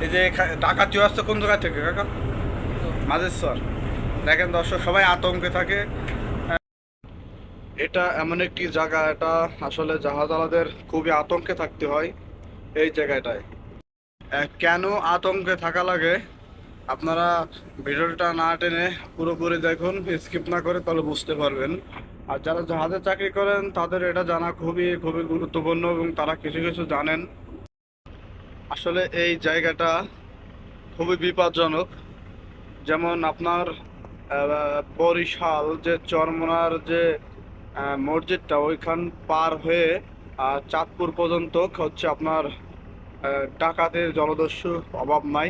এই যে এখা- ডাকাতি আসছে কোন জায়গা থেকে, কাকা? মাঝেশ্বর দেখেন দর্শক, সবাই আতঙ্কে থাকে। এটা এমন একটি জায়গা, এটা আসলে জাহাজালাদের খুবই আতঙ্কে থাকতে হয় এই জায়গাটায়। কেন আতঙ্কে থাকা লাগে? আপনারা ভিডিওটা না টেনে পুরোপুরি দেখুন স্কিপ না করে তাহলে বুঝতে পারবেন। আর যারা জাহাজে চাকরি করেন, তাদের এটা জানা খুবই খুবই গুরুত্বপূর্ণ এবং তারা কিছু কিছু জানেন। আসলে এই জায়গাটা খুবই বিপজ্জনক। যেমন আপনার বরিশাল যে চরমনার যে মসজিদটা ওইখান পার হয়ে চাঁদপুর পর্যন্ত হচ্ছে আপনার ডাকাতের জলদস্যু অভাব নাই।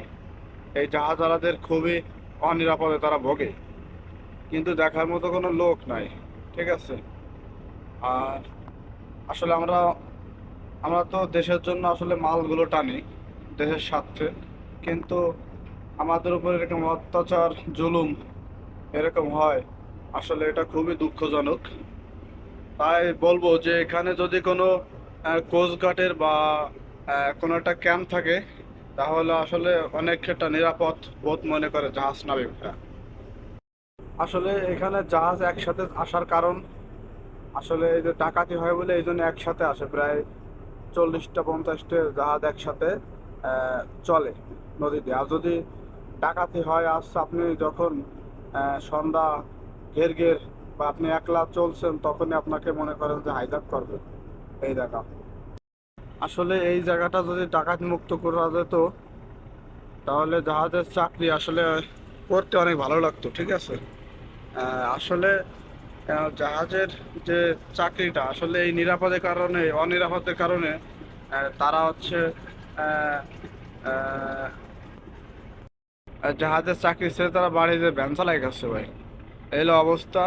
এই জাহাজালাদের খুবই অনিরাপদে তারা ভোগে। কিন্তু দেখার মতো কোনো লোক নাই, ঠিক আছে? আর আসলে আমরা আমরা তো দেশের জন্য আসলে মালগুলো টানি, দেশের স্বার্থে। কিন্তু আমাদের উপর এরকম অত্যাচার, জুলুম এরকম হয়, আসলে এটা খুবই দুঃখজনক। তাই বলব যে এখানে যদি কোনো কোস্টগার্ডের বা কোনো একটা ক্যাম্প থাকে, তাহলে আসলে অনেক একটা নিরাপদ বোধ মনে করে জাহাজ নাবিকরা। আসলে এখানে জাহাজ একসাথে আসার কারণ, আসলে এই যে ডাকাতি হয় বলে এই জন্য একসাথে আসে। প্রায় চল্লিশটা, পঞ্চাশটা জাহাজ একসাথে চলে নদীতে আর যদি ডাকাতি হয় আসছে আপনি যখন সন্ধ্যা ঘের ঘের বা আপনি একলা চলছেন, তখনই আপনাকে মনে করেন যে হাইজাক করবে। এই জায়গা। আসলে এই জায়গাটা যদি ডাকাতি মুক্ত করা যেত, তাহলে জাহাজের চাকরি আসলে করতে অনেক ভালো লাগতো, ঠিক আছে? আসলে জাহাজের যে চাকরিটা আসলে এই নিরাপদের কারণে অনিরাপদের কারণে তারা হচ্ছে জাহাজের চাকরি ছেড়ে তারা বাড়িতে ভ্যান চালাই গেছে ভাই। এলো অবস্থা।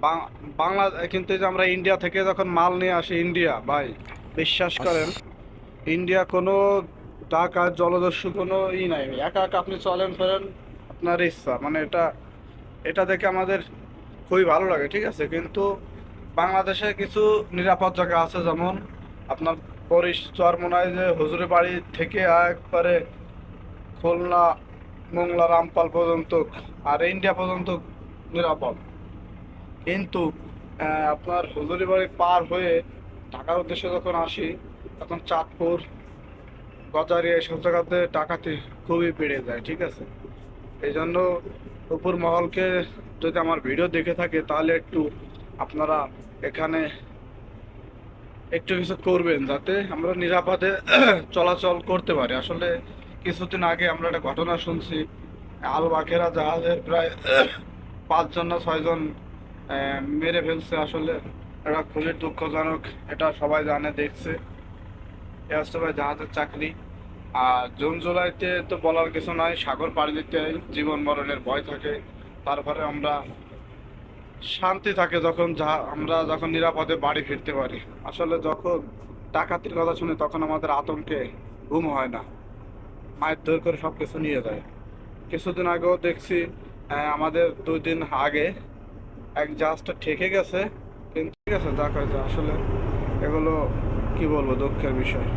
বাং- বাংলা কিন্তু এই যে আমরা ইন্ডিয়া থেকে যখন মাল নিয়ে আসি ইন্ডিয়া ভাই বিশ্বাস করেন ইন্ডিয়া কোনো টাকা জলদস্যু কোনো ই নাই। একা একা আপনি চলেন ফেরেন আপনার ইচ্ছা। মানে এটা এটা দেখে আমাদের খুবই ভালো লাগে, ঠিক আছে? কিন্তু বাংলাদেশে কিছু নিরাপদ জায়গা আছে, যেমন আপনার পরিশ চরমোনায় যে হুজুরি বাড়ি থেকে একবারে খুলনা, মোংলা, রামপাল পর্যন্ত আর ইন্ডিয়া পর্যন্ত নিরাপদ। কিন্তু আপনার হুজুরি বাড়ি পার হয়ে ঢাকার উদ্দেশ্যে যখন আসি, তখন চাঁদপুর গজারিয়া এইসব জায়গাতে ডাকাতি খুবই বেড়ে যায়, ঠিক আছে? এই জন্য উপর মহলকে যদি আমার ভিডিও দেখে থাকে, তাহলে একটু আপনারা এখানে একটু কিছু করবেন যাতে আমরা নিরাপদে চলাচল করতে পারি। আসলে কিছুদিন আগে আমরা একটা ঘটনা শুনছি, আল বাকেরা জাহাজের প্রায় পাঁচজন না ছয়জন মেরে ফেলছে। আসলে এটা খুবই দুঃখজনক, এটা সবাই জানে, দেখছে। এ হচ্ছে ভাই জাহাজের চাকরি। আর জুন, জুলাইতে তো বলার কিছু নাই, সাগর পাড়ি দিতে জীবন মরণের ভয় থাকে। তারপরে আমরা শান্তি থাকে যখন যা, আমরা যখন নিরাপদে বাড়ি ফিরতে পারি। আসলে যখন ডাকাতির কথা শুনি তখন আমাদের আতঙ্কে ঘুম হয় না। মায়ের ধর করে সব কিছু নিয়ে যায়। কিছুদিন আগেও দেখছি আমাদের দুই দিন আগে এক জাহাজটা ঠেকে গেছে। কিন্তু ঠিক আছে, দেখা হয়েছে আসলে এগুলো কি বলব দুঃখের বিষয়।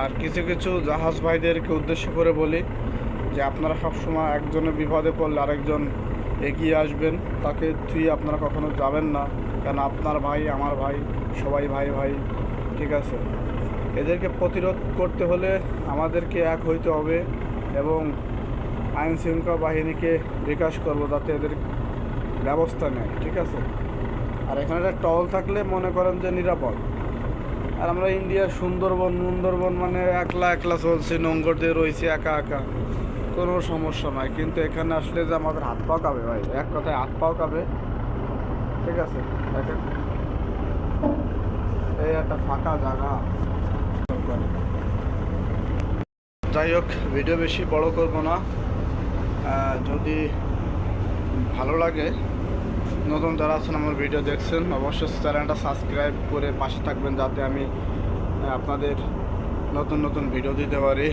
আর কিছু কিছু জাহাজ ভাইদেরকে উদ্দেশ্য করে বলি যে আপনারা সবসময় একজনের বিপদে পড়লে আরেকজন এগিয়ে আসবেন, তাকে তুই আপনারা কখনো যাবেন না। কেন আপনার ভাই, আমার ভাই, সবাই ভাই ভাই, ঠিক আছে? এদেরকে প্রতিরোধ করতে হলে আমাদেরকে এক হইতে হবে এবং আইন শৃঙ্খলা বাহিনীকে বিকাশ করব যাতে এদের ব্যবস্থা নেয়, ঠিক আছে? আর এখানে একটা টল থাকলে মনে করেন যে নিরাপদ। আর আমরা ইন্ডিয়ার সুন্দরবন সুন্দরবন মানে একলা একলা চলছি নোংর দিয়ে রয়েছে একা একা। কোনো সমস্যা নাই, কিন্তু এখানে আসলে যে আমাদের হাত পাও কাবে ভাই, এক কথায় হাত পাও কাবে ঠিক আছে এই একটা ফাঁকা জায়গা। যাই হোক, ভিডিও বেশি বড় করব না। যদি ভালো লাগে, নতুন যারা আছেন আমার ভিডিও দেখছেন, অবশ্যই চ্যানেলটা সাবস্ক্রাইব করে পাশে থাকবেন, যাতে আমি আপনাদের নতুন নতুন ভিডিও দিতে পারি।